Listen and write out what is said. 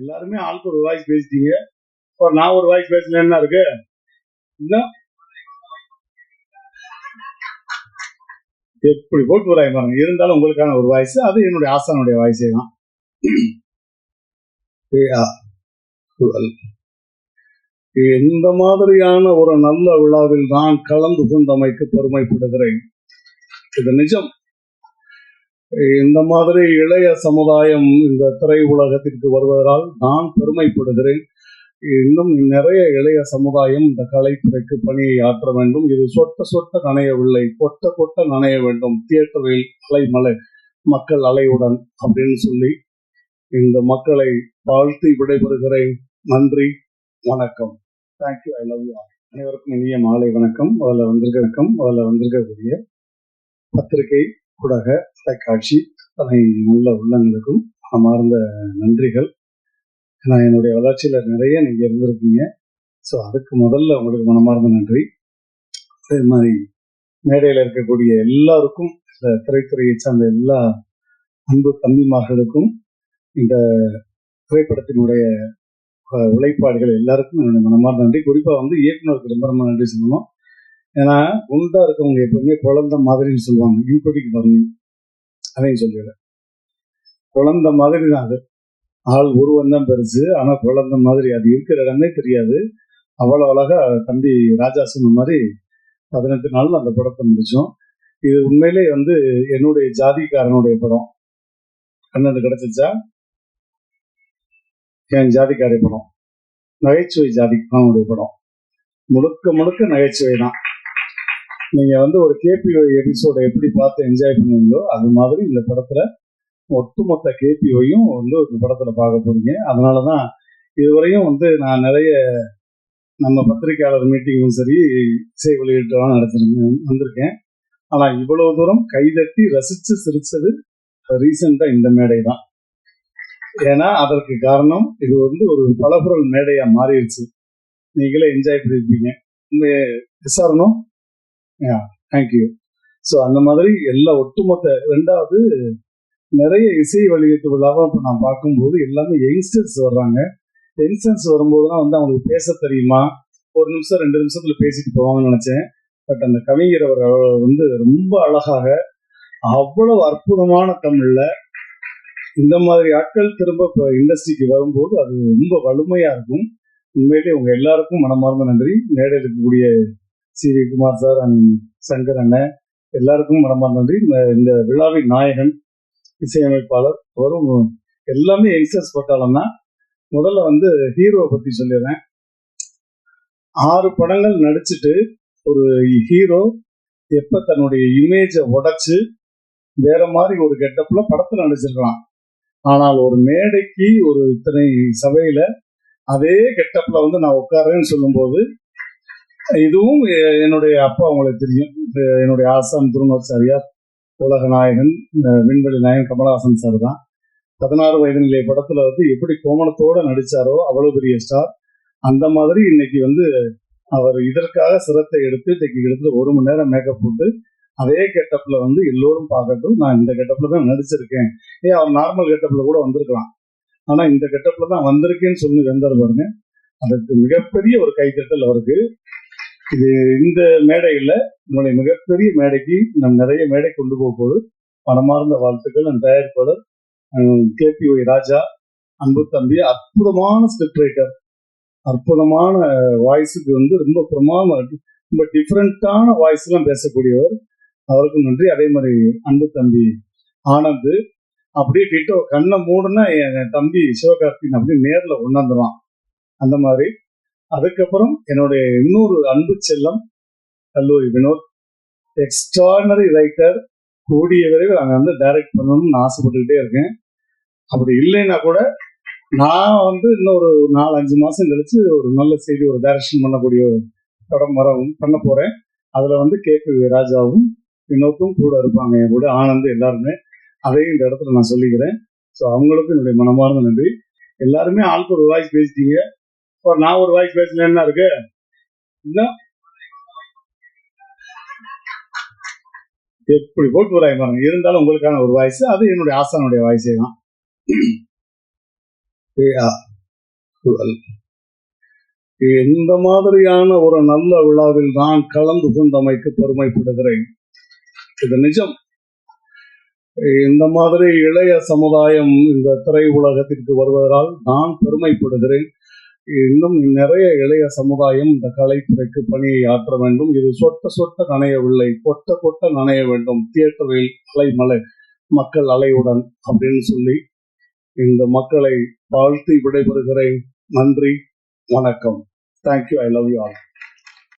எல்லாருமே ஆளுக்கு ஒரு வாய்ஸ் பேசிட்டீங்க. இப்போ நான் ஒரு வாய்ஸ் பேசல என்ன இருக்கு? இன்னும் எப்படி போட்டு வராய் பாருங்க. இருந்தாலும் உங்களுக்கான ஒரு வாய்ஸ் அது என்னுடைய ஆசானுடைய வாய்ஸே தான். ஏ, இந்த மாதிரியான ஒரு நல்ல விழாவில் நான் கலந்து கொண்டமைக்கு பெருமைப்படுகிறேன். இது நிஜம். இந்த மாதிரி இளைய சமுதாயம் இந்த திரை உலகத்திற்கு வருவதால் நான் பெருமைப்படுகிறேன். இன்னும் நிறைய இளைய சமுதாயம் இந்த கலைத்துறைக்கு பணியை ஆற்ற வேண்டும். இது சொட்ட சொட்ட நனையவில்லை. கொட்ட கொட்ட நனைய வேண்டும். தியேட்டரில் அலைமலை மக்கள் அலையுடன் அப்படின்னு சொல்லி இந்த மக்களை வாழ்த்தி விடைபெறுகிறேன். நன்றி. வணக்கம். தேங்க்யூ ஐ லவ் யூ அனைவருக்கும் இனிய மாலை வணக்கம். அதில் வந்திருக்க வணக்கம். அதில் வந்திருக்கக்கூடிய பத்திரிகை ஊடக தொலைக்காட்சி அத்தனை நல்ல உள்ளங்களுக்கும் அமார்ந்த நன்றிகள். நான் என்னுடைய வளர்ச்சியில நிறைய நீங்க இருந்திருக்கீங்க. ஸோ அதுக்கு முதல்ல உங்களுக்கு மனமார்ந்த நன்றி. அதே மாதிரி மேடையில் இருக்கக்கூடிய எல்லாருக்கும் இந்த திரைத்துறையை சார்ந்த எல்லா அன்பு தம்பிமார்களுக்கும் இந்த திரைப்படத்தினுடைய உழைப்பாடுகள் எல்லாருக்கும் என்னுடைய மனமார்ந்த நன்றி. குறிப்பாக வந்து இயக்குநருக்கு ரொம்ப ரொம்ப நன்றி சொல்லணும். ஏன்னா குண்டா இருக்கவங்க எப்பவுமே குழந்தை மாதிரின்னு சொல்லுவாங்க. இன்குடிக்கு பாருங்க. அதையும் சொல்லிடுறேன். குழந்தை மாதிரி தான் அது. ஆள் உருவம் தான் பெருசு. ஆனா குழந்தை மாதிரி அது இருக்கிற இடமே தெரியாது. அவ்வளவு அழகா தம்பி ராஜா சொன்ன மாதிரி பதினெட்டு நாள் அந்த படத்தை முடிச்சோம். இது உண்மையிலே வந்து என்னுடைய ஜாதிக்காரனுடைய படம். கண்ணன் கிடைச்சிச்சா? என் ஜாதிக்காரி படம். நகைச்சுவை ஜாதிக்காரனுடைய படம். முழுக்க முழுக்க நகைச்சுவை தான் நீங்க வந்து ஒரு கேபி எபிசோட எப்படி பார்த்து என்ஜாய் பண்ணுவீங்களோ அது மாதிரி இந்த படத்துல ஒட்டுமொத்த கேபிஓயும் வந்து இந்த படத்துல பார்க்க போறீங்க. அதனாலதான் இதுவரையும் வந்து நான் நிறைய நம்ம பத்திரிகையாளர் மீட்டிங்கும் சரி இசை வெளியீட்டெல்லாம் நடத்திருக்கேன் வந்திருக்கேன். ஆனா இவ்வளவு தூரம் கைதட்டி ரசிச்சு சிரிச்சது ரீசெண்டா இந்த மேடை தான். ஏன்னா அதற்கு காரணம் இது வந்து ஒரு பலபுரல் மேடையா மாறிடுச்சு. நீங்களே என்ஜாய் பண்ணிருப்பீங்க. இந்த விசாரணம். தேங்க்யூ ஸோ அந்த மாதிரி எல்லா ஒட்டுமொத்த ரெண்டாவது நிறைய இசை வெளியீட்டு விழாவை இப்போ நான் பார்க்கும்போது எல்லாமே யங்ஸ்டர்ஸ் வர்றாங்க. யங்ஸ்டர்ஸ் வரும்போதுலாம் வந்து அவங்களுக்கு பேச தெரியுமா? ஒரு நிமிஷம் ரெண்டு நிமிஷத்துல பேசிட்டு போவாங்கன்னு நினைச்சேன். பட் அந்த கவிஞர் அவர் வந்து ரொம்ப அழகாக அவ்வளவு அற்புதமான தமிழ்ல இந்த மாதிரி ஆட்கள் திரும்ப இப்போ இண்டஸ்ட்ரிக்கு வரும்போது அது ரொம்ப வலிமையா இருக்கும். உண்மையிலேயே உங்க எல்லாருக்கும் மனமார்ந்த நன்றி. மேடையில் இருக்கக்கூடிய C. Kumar sir and Shankar அண்ணன் எல்லாருக்கும் மனமார்ந்த நன்றி. இந்த- விழாவின் நாயகன் இசையமைப்பாளர் வரும் எல்லாமே யங்ஸ்டர்ஸ் பட்டாளம்னா முதல்ல வந்து ஹீரோவை பத்தி சொல்லிடுறேன். ஆறு படங்கள் நடிச்சுட்டு ஒரு ஹீரோ எப்ப தன்னுடைய இமேஜை உடைச்சு வேற மாதிரி ஒரு கெட்டப்ல படத்தில் நடிச்சிருக்கலாம். ஆனால் ஒரு மேடைக்கு ஒரு இத்தனை சபையில அதே கெட்டப்ல வந்து நான் உட்காரேன்னு சொல்லும்போது இதுவும் என்னுடைய அப்பா உங்களுக்கு தெரியும். என்னுடைய ஆசான் திருநாச்சாரியார் உலக நாயகன் விண்வெளி நாயகன் கமலஹாசன் சார் தான். பதினாறு வயது நிலை படத்துல வந்து எப்படி கோமணத்தோட நடிச்சாரோ அவ்வளவு பெரிய ஸ்டார். அந்த மாதிரி இன்னைக்கு வந்து அவர் இதற்காக சிரத்தை எடுத்து இன்னைக்கு எடுத்து ஒரு மணி நேரம் மேக்கப் போட்டு அதே கெட்டப்ல வந்து எல்லோரும் பார்க்கட்டும் நான் இந்த கெட்டப்ல தான் நடிச்சிருக்கேன். ஏ அவர் நார்மல் கெட்டப்ல கூட வந்திருக்கலாம். ஆனா இந்த கெட்டப்ல தான் வந்திருக்கேன்னு சொல்லி வெந்தார் பாருங்க. அதுக்கு மிகப்பெரிய ஒரு கைத்தட்டல் அவருக்கு. இது இந்த மேடையில உங்களுடைய மிகப்பெரிய மேடைக்கு நம் நிறைய மேடை கொண்டு போக போது மனமார்ந்த வாழ்த்துக்கள் அந்த தயாரிப்பாளர் கே பி ஒய் ராஜா அன்பு தம்பி அற்புதமான ஸ்கிரிப்ட் ரைட்டர் அற்புதமான வாய்ஸுக்கு வந்து ரொம்ப பிரமாதமா இருக்கு. ரொம்ப டிஃப்ரெண்டான வாய்ஸ் எல்லாம் பேசக்கூடியவர். அவருக்கும் நன்றி. அதே மாதிரி அன்பு தம்பி ஆனந்த். அப்படியே டிட்டோ கண்ணை மூடுனா என் தம்பி சிவகார்த்திகன் அப்படியே நேர்ல கொண்டாந்துருவான் அந்த மாதிரி அதுக்கப்புறம் என்னுடைய இன்னொரு அன்பு செல்லம் கல்லூரி வினோத் எக்ஸ்ட்ரானரி ரைட்டர் கூடிய விரைவில் அங்கே வந்து டைரக்ட் பண்ணணும்னு ஆசைப்பட்டுக்கிட்டே இருக்கேன். அப்படி இல்லைன்னா கூட நான் வந்து இன்னொரு நாலு அஞ்சு மாசம் கழிச்சு ஒரு நல்ல செய்தி ஒரு டைரக்ஷன் பண்ணக்கூடிய ஒரு படம் வரவும் பண்ண போறேன். அதுல வந்து கே பி ராஜாவும் வினோத்தும் கூட இருப்பாங்க என் கூட ஆனந்த் எல்லாருமே. அதையும் இந்த இடத்துல நான் சொல்லிக்கிறேன். ஸோ அவங்களுக்கும் என்னுடைய மனமார்ந்த நன்றி. எல்லாருமே ஆளுக்கு ஒரு வாய்ஸ் பேசிட்டீங்க. ஒரு நான் ஒரு வாய்ஸ் பேசல இருக்கு? இன்னும் எப்படி போட்டு வராய் பாருங்க. இருந்தாலும் உங்களுக்கான ஒரு வாய்ஸ். அது என்னுடைய ஆசானுடைய வாய்ஸே தான். ஏ, இந்த மாதிரியான ஒரு நல்ல விழாவில் நான் கலந்து கொண்டமைக்கு பெருமைப்படுகிறேன்? இது நிஜம். இந்த மாதிரி இளைய சமுதாயம் இந்த திரை உலகத்திற்கு வருவதால் நான் பெருமைப்படுகிறேன். இன்னும் நிறைய இளைய சமுதாயம் இந்த கலைத்துறைக்கு பணியை ஆற்ற வேண்டும். இது சொட்ட சொட்ட நனையவில்லை கொட்ட கொட்ட நனைய வேண்டும். தியேட்டரில் அலைமலை மக்கள் அலையுடன் அப்படின்னு சொல்லி இந்த மக்களை வாழ்த்தி விடைபெறுகிறேன். நன்றி. வணக்கம். Thank you I love you all